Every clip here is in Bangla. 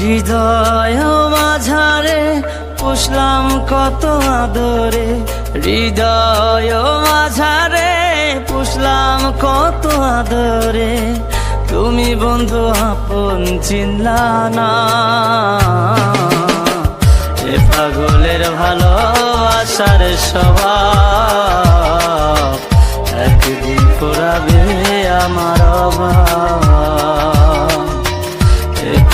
হৃদয় মাঝারে পুষলাম কত আদরে। হৃদয় মাঝারে পুষলাম কত আদরে। তুমি বন্ধু আপন চিনলা না এ পাগলের ভালোবাসার স্বভাব। একদিন পুরাবে আমার অভাব।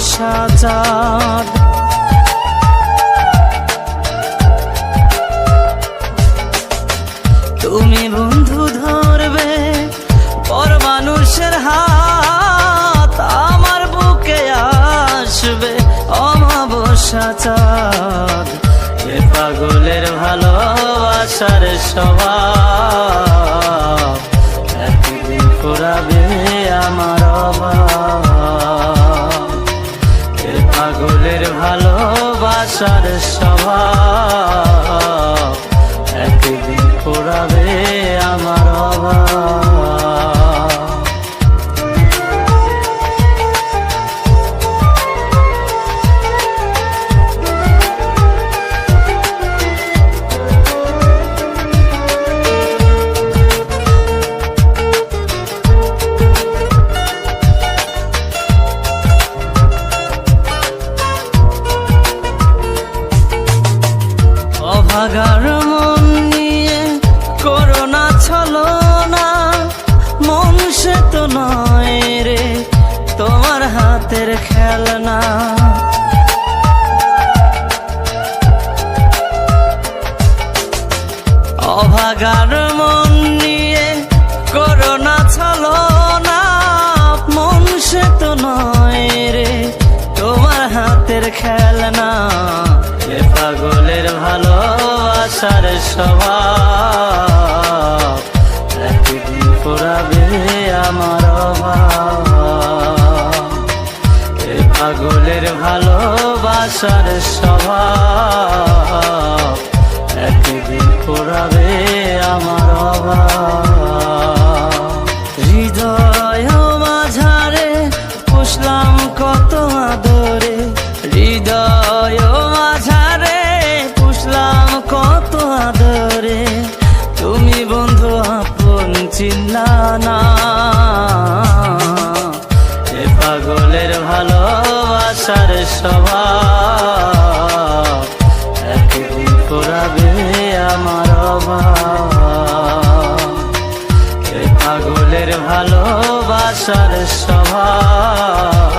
অমাবস্যা চাঁদ তুমি বন্ধু ধরবে পর মানুষের হাত, আমার বুকে আসবে অমাবস্যা চাঁদ। এ পাগলের ভালোবাসার স্বভাব। পাগলের ভালোবাসার সভা একদিন পুরাবে আমার অভাগার মন নিয়ে করোনা ছলো না। মন সে তো নয় রে তোমার হাতের খেলনা। অভাগার মন নিয়ে করোনা ছলো না। মন সে তো নয় রে তোমার হাতের খেলনা। পাগলের ভালোবাসার স্বভাব। একদিন পুরাবে আমার এ পাগলের ভালোবাসার স্বভাব। পাগলের ভালোবাসার স্বভাব। একদিন পুরাবে আমার পাগলের ভালোবাসার স্বভাব?